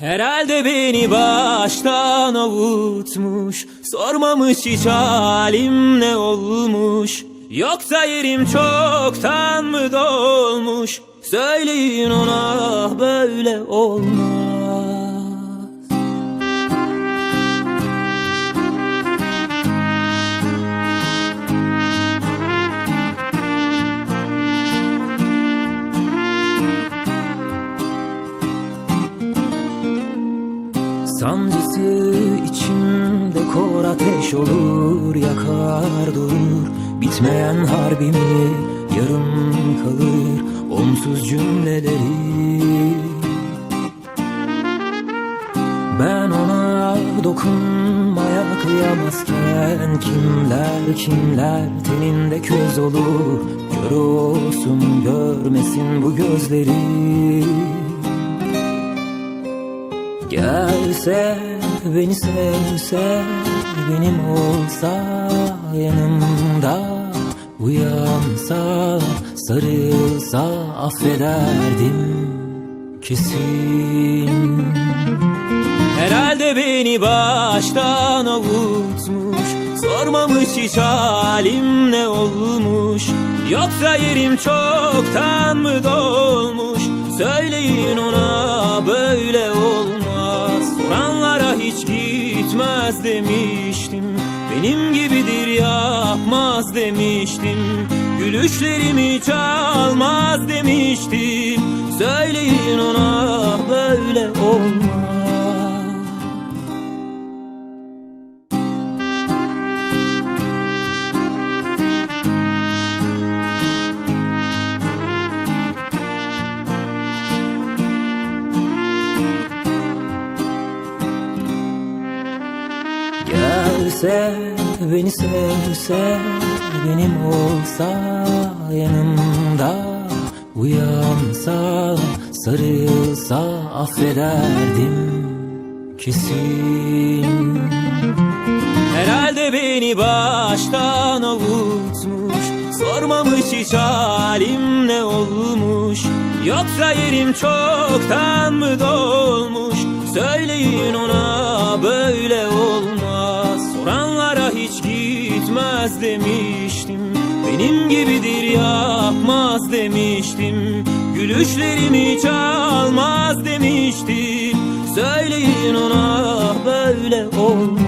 Herhalde beni baştan avutmuş Sormamış hiç halim ne olmuş? Yoksa yerim çoktan mı dolmuş? Söyleyin ona böyle olmaz Sancısı içimde kor ateş olur Yakar durur. Bitmeyen harbimi Yarım kalır onsuz cümleleri. Ben ona dokunmaya kıyamazken Kimler kimler teninde köz olur. Kör olsun görmesin bu gözleri Gelse beni sevse benim olsa yanımda. Uyansa sarılsa affederdim kesin. Herhalde beni baştan avutmuş Sormamış hiç halim ne olmuş. Yoksa yerim çoktan mı dolmuş Söyleyin ona demiştim. Benim gibidir yapmaz demiştim. Gülüşlerimi çalmaz demiştim. Söyleyin Gelse beni sevse benim olsa yanımda Uyansa sarılsa affederdim kesin. Herhalde beni baştan avutmuş Sormamış hiç halim ne olmuş? Yoksa yerim çoktan mı dolmuş? Söyleyin ona böyle gitmez demiştim. Benim gibidir yapmaz demiştim. Gülüşlerimi çalmaz demiştim. Söyleyin ona böyle olmaz